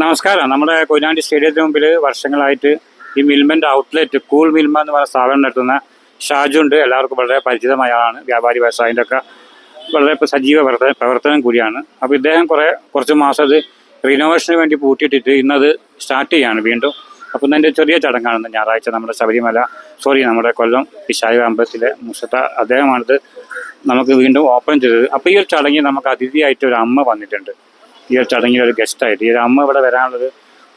നമസ്കാരം. നമ്മുടെ കൊയിലാണ്ടി സ്റ്റേഡിയത്തിന് മുമ്പിൽ വർഷങ്ങളായിട്ട് ഈ മിൽമന്റെ ഔട്ട്ലെറ്റ് കൂൾ മിൽമ എന്ന് പറയുന്ന സ്ഥാപനം നടത്തുന്ന ഷാജുണ്ട് എല്ലാവർക്കും വളരെ പരിചിതമായ ആളാണ്. വ്യാപാരി വ്യവസായിന്റെ ഒക്കെ വളരെ സജീവ പ്രവർത്തന പ്രവർത്തനം കൂടിയാണ്. അപ്പോൾ ഇദ്ദേഹം കുറേ കുറച്ച് മാസം അത് റിനോവേഷന് വേണ്ടി പൂട്ടിയിട്ടിട്ട് ഇന്നത് സ്റ്റാർട്ട് ചെയ്യാണ് വീണ്ടും. അപ്പം എന്റെ ചെറിയ ചടങ്ങാണ് ഞായറാഴ്ച നമ്മുടെ ശബരിമല സോറി നമ്മുടെ കൊല്ലം വിശാഖ അമ്പലത്തിലെ മുസത്ത അദ്ദേഹമാണിത് നമുക്ക് വീണ്ടും ഓപ്പൺ ചെയ്തത്. അപ്പോൾ ഈ ഒരു ചടങ്ങിൽ നമുക്ക് അതിഥിയായിട്ട് ഒരു അമ്മ വന്നിട്ടുണ്ട്. ഈ ഒരു ചടങ്ങിൽ ഒരു ഗസ്റ്റായിട്ട് ഈ ഒരു അമ്മ ഇവിടെ വരാനുള്ളൊരു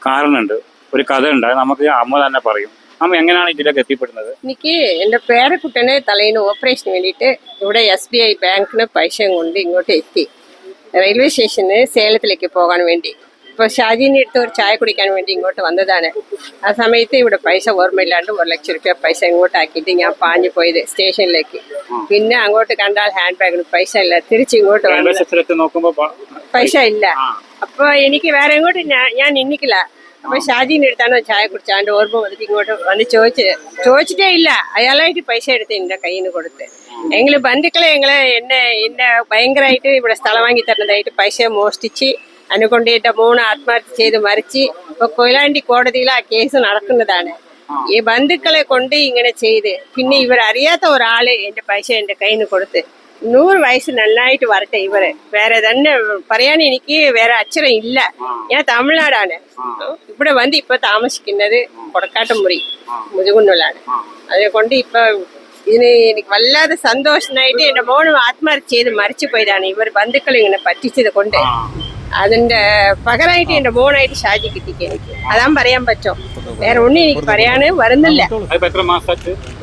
കാരണമുണ്ട്. ഒരു കഥ ഉണ്ട് നമുക്ക് അമ്മ തന്നെ പറയും. അമ്മ എങ്ങനെയാണ് ഇതിലേക്ക് എത്തിപ്പെടുന്നത്? എനിക്ക് എന്റെ പേരക്കുട്ടനെ തലേന്ന് ഓപ്പറേഷന് വേണ്ടിയിട്ട് ഇവിടെ എസ് ബി ഐ ബാങ്കിന് പൈസ കൊണ്ട് ഇങ്ങോട്ട് എത്തി. റെയിൽവേ സ്റ്റേഷന് സേലത്തിലേക്ക് പോകാൻ വേണ്ടി. ഇപ്പോൾ ഷാജീന്റെ അടുത്ത് ഒരു ചായ കുടിക്കാൻ വേണ്ടി ഇങ്ങോട്ട് വന്നതാണ്. ആ സമയത്ത് ഇവിടെ പൈസ ഓർമ്മയില്ലാണ്ട് ഒരു ലക്ഷം രൂപ പൈസ ഇങ്ങോട്ട് ആക്കിയിട്ട് ഞാൻ പാഞ്ഞു പോയത് സ്റ്റേഷനിലേക്ക്. പിന്നെ അങ്ങോട്ട് കണ്ടാൽ ഹാൻഡ് ബാഗിന് പൈസ ഇല്ല. തിരിച്ച് ഇങ്ങോട്ട് റെയിൽവേ വന്നത് സ്റ്റേഷനിലെത്തി നോക്കുമ്പോൾ പൈസ ഇല്ല. അപ്പൊ എനിക്ക് വേറെ ഇങ്ങോട്ട് ഞാൻ- നിന്നിക്കില്ല. അപ്പൊ ഷാജീന്റെ അടുത്താണ് ചായ കുടിച്ച അതിന്റെ ഓർമ്മ വന്നിട്ട് ഇങ്ങോട്ട് വന്ന് ചോദിച്ച് ചോദിച്ചിട്ടേ ഇല്ല. അയാളായിട്ട് പൈസ എടുത്ത് എന്റെ കയ്യിൽ നിന്ന് കൊടുത്ത് എങ്കിലും ബന്ധുക്കളെ ഞങ്ങളെ എന്നെ എന്നെ ഭയങ്കരമായിട്ട് ഇവിടെ സ്ഥലം വാങ്ങി തരുന്നതായിട്ട് പൈസ മോഷ്ടിച്ച് അതിനെ കൊണ്ട് എന്റെ മൂന്ന് ആത്മഹത്യ ചെയ്ത് മരിച്ച് ഇപ്പൊ കൊയിലാണ്ടി കോടതിയിൽ ആ കേസ് നടക്കുന്നതാണ്. ഈ ബന്ധുക്കളെ കൊണ്ട് ഇങ്ങനെ ചെയ്ത് പിന്നെ ഇവരറിയാത്ത ഒരാൾ എന്റെ പൈസ എന്റെ കയ്യിൽ നിന്ന് കൊടുത്ത് നൂറ് വയസ്സ് നന്നായിട്ട് വരട്ടെ ഇവർ. വേറെ തന്നെ പറയാൻ എനിക്ക് വേറെ അക്ഷരം ഇല്ല. ഞാൻ തമിഴ്നാടാണ്. ഇവിടെ വന്ന് ഇപ്പൊ താമസിക്കുന്നത് കൊടക്കാട്ടുമുറി മുതുകുന്നുള്ളാണ് അതിനെ കൊണ്ട് ഇപ്പൊ ഇതിന് എനിക്ക് വല്ലാതെ സന്തോഷമായിട്ട് എന്റെ മോനും ആത്മഹത്യ ചെയ്ത് മരിച്ചു പോയതാണ് ഇവർ ബന്ധുക്കൾ ഇങ്ങനെ പറ്റിച്ചത് കൊണ്ട്. അതിന്റെ പകരമായിട്ട് എന്റെ ബോണായിട്ട് ഷാജി കിട്ടിക്ക്. എനിക്ക് അതാൻ പറയാൻ പറ്റോ? വേറെ ഒന്നും എനിക്ക് പറയാന് വരുന്നില്ല.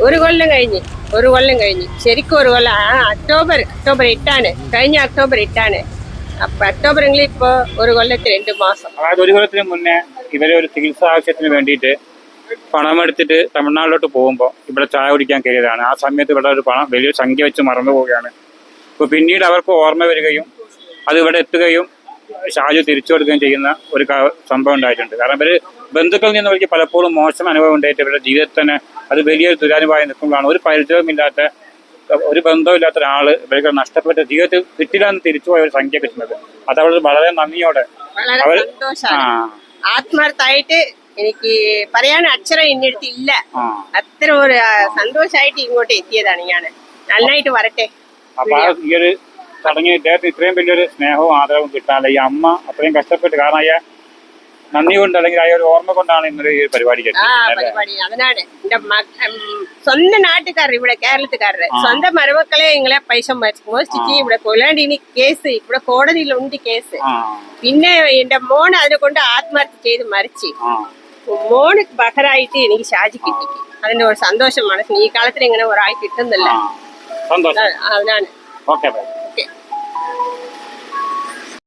ഒരു കൊല്ലം കഴിഞ്ഞ്. ഒരു കൊല്ലം കഴിഞ്ഞ്. ശരിക്കും ഒരു കൊല്ലം. ആ അക്ടോബർ അക്ടോബർ എട്ടാണ്. കഴിഞ്ഞ അക്ടോബർ എട്ടാണ്. അപ്പൊ അക്ടോബറിൽ ഇപ്പൊ ഒരു കൊല്ലത്തിൽ രണ്ട് മാസം. അതായത് ഒരു കൊല്ലത്തിന് മുന്നേ ഇവരെ ഒരു ചികിത്സ ആവശ്യത്തിന് വേണ്ടിയിട്ട് പണം എടുത്തിട്ട് തമിഴ്നാട്ടിലോട്ട് പോകുമ്പോൾ ഇവിടെ ചായ കുടിക്കാൻ കയറിയതാണ്. ആ സമയത്ത് ഇവിടെ ഒരു പണം വലിയ സംഖ്യ വെച്ച് മറന്നു പോവുകയാണ്. അപ്പോൾ പിന്നീട് അവർക്ക് ഓർമ്മ വരികയും അത് ഇവിടെ എത്തുകയും ഷാജു തിരിച്ചു കൊടുക്കുകയും ചെയ്യുന്ന ഒരു സംഭവം ഉണ്ടായിട്ടുണ്ട്. കാരണം ഇവർ ബന്ധുക്കളിൽ നിന്ന് അവർക്ക് പലപ്പോഴും മോശം അനുഭവം ഉണ്ടായിട്ട് ഇവരുടെ ജീവിതത്തിൽ തന്നെ അത് വലിയൊരു ദുരാനുഭവമായി നിൽക്കുമ്പോഴാണ് ഒരു പരിചയമില്ലാത്ത ഒരു ബന്ധമില്ലാത്ത ഒരാൾ ഇവർക്ക് നഷ്ടപ്പെട്ട ജീവിതത്തിൽ കിട്ടില്ല എന്ന് തിരിച്ചു പോയ ഒരു സംഖ്യ കിട്ടുന്നത്. അത് അവർ വളരെ നന്ദിയോടെ അവർ ആത്മാർത്ഥമായിട്ട് എനിക്ക് പറയാൻ അക്ഷരം എന്റെ അടുത്ത് ഇല്ല. അത്ര ഒരു സന്തോഷമായിട്ട് ഇങ്ങോട്ട് എത്തിയതാണ് ഞാൻ. നന്നായിട്ട് വരട്ടെ. അപ്പൊ ഈ ഒരു ചടങ്ങിൽ ഇദ്ദേഹത്തിന് ഇത്രയും വലിയൊരു സ്നേഹവും ആദരവും കിട്ടാനുള്ള ഈ അമ്മ അത്രയും കഷ്ടപ്പെട്ട് കാരണം അയ്യ നന്ദി കൊണ്ട് അല്ലെങ്കിൽ ആ ഒരു ഓർമ്മ കൊണ്ടാണ് ഇന്നൊരു ഈ പരിപാടി അതിനാണ് എന്റെ സ്വന്തം നാട്ടുകാർ ഇവിടെ കേരളത്തുകാരുടെ സ്വന്തം മരുമക്കളെ ഇങ്ങളെ പൈസ മോഷ്ടിച്ച് ഇവിടെ കൊല്ലാണ്ട് ഇനി കേസ് ഇവിടെ കോടതിയിലുണ്ട് കേസ്. പിന്നെ എന്റെ മോൻ അതിനെ കൊണ്ട് ആത്മഹത്യ ചെയ്ത് മരിച്ചു. മോന് ബഹറായിട്ട് എനിക്ക് ഷാജി കിട്ടി. അതിന്റെ ഒരു സന്തോഷമാണ്. ഈ കാലത്തിന് ഇങ്ങനെ ഒരാൾ കിട്ടുന്നില്ല അതിനാണ് ഓക്കെ